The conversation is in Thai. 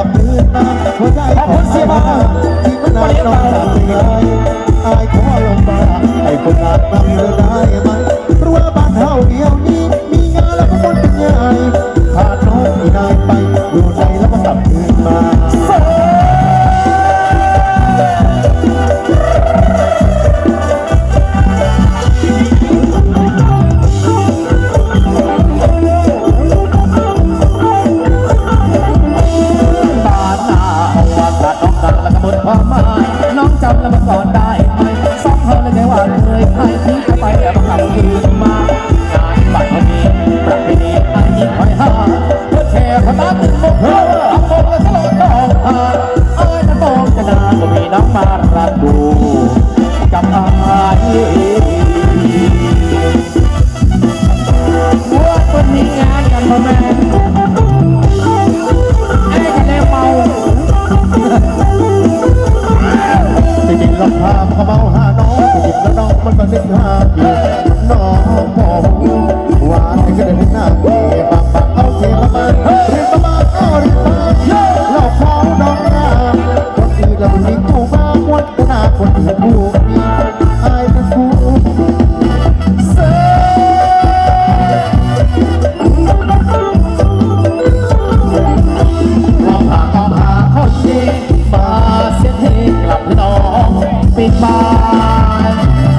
กับเพื่อนนะหัวใจของเสียบ้าที่มันนานนอนตายอายขอลงมาให้คนรักนำเธอได้มา ก็มีน้ำมารับดูกับอาว่าคนมีงานกันพ่อแม่ไอ้ทะเลเมาไปดินลำพาเขาเมาหาน้องไปดินแล้วน้องมันก็เล่นหาเกียู่ สิ่งอยู่มากวัฒนาคนเห็นอยู่มีคนอายเป็นผู้เสลหาตามหาคมาเสียทีกลับน้องปิดบ้าน